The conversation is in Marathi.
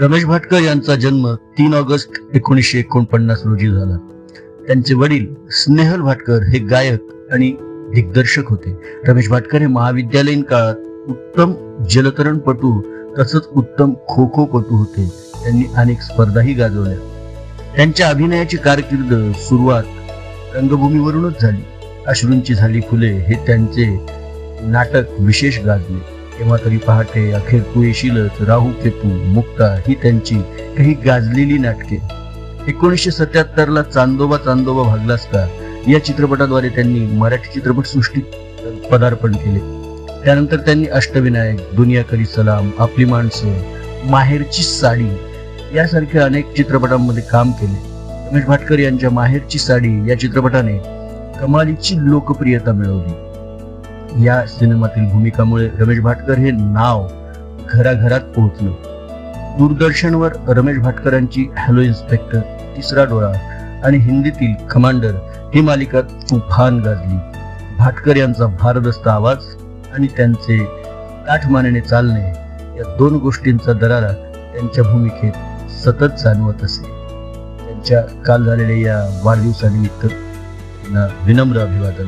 रमेश भाटकर यांचा जन्म तीन ऑगस्ट एकोणीसशे एकोणपन्नास रोजी झाला. त्यांचे वडील स्नेहल भाटकर हे गायक आणि दिग्दर्शक होते. रमेश भाटकर हे महाविद्यालयीन काळात उत्तम जलतरणपटू तसंच उत्तम खो खो पटू होते. त्यांनी अनेक स्पर्धाही गाजवल्या. त्यांच्या अभिनयाची कारकीर्द सुरुवात रंगभूमीवरूनच झाली. अश्रूंची झाली फुले हे त्यांचे नाटक विशेष गाजले. केव्हा तरी पहाटे अखेर तू राहू केतू मुक्ता ही त्यांची काही गाजलेली नाटके. एकोणीसशे सत्याहत्तर ला चांदोबा चांदोबा भागलास का? या चित्रपटाद्वारे त्यांनी मराठी चित्रपटसृष्टीत पदार्पण केले. त्यानंतर त्यांनी अष्टविनायक दुनिया करी सलाम आपली माणसं माहेरची साडी यासारख्या अनेक चित्रपटांमध्ये काम केले. रमेश भाटकर यांच्या माहेरची साडी या चित्रपटाने कमालीची लोकप्रियता मिळवली. या सिनेमातील भूमिकामुळे रमेश भाटकर हे नाव घराघरात पोहोचलं. दूरदर्शनवर रमेश भाटकरांची हॅलो इन्स्पेक्टर तिसरा डोळा आणि हिंदीतील कमांडर ही मालिका तुफान गाजली. भाटकर यांचा भारदस्त आवाज आणि त्यांचे ताठमानेने चालणे या दोन गोष्टींचा दरारा त्यांच्या भूमिकेत सतत जाणवत असे. त्यांच्या काल झालेल्या या वाढदिवसानिमित्त विनम्र अभिवादन.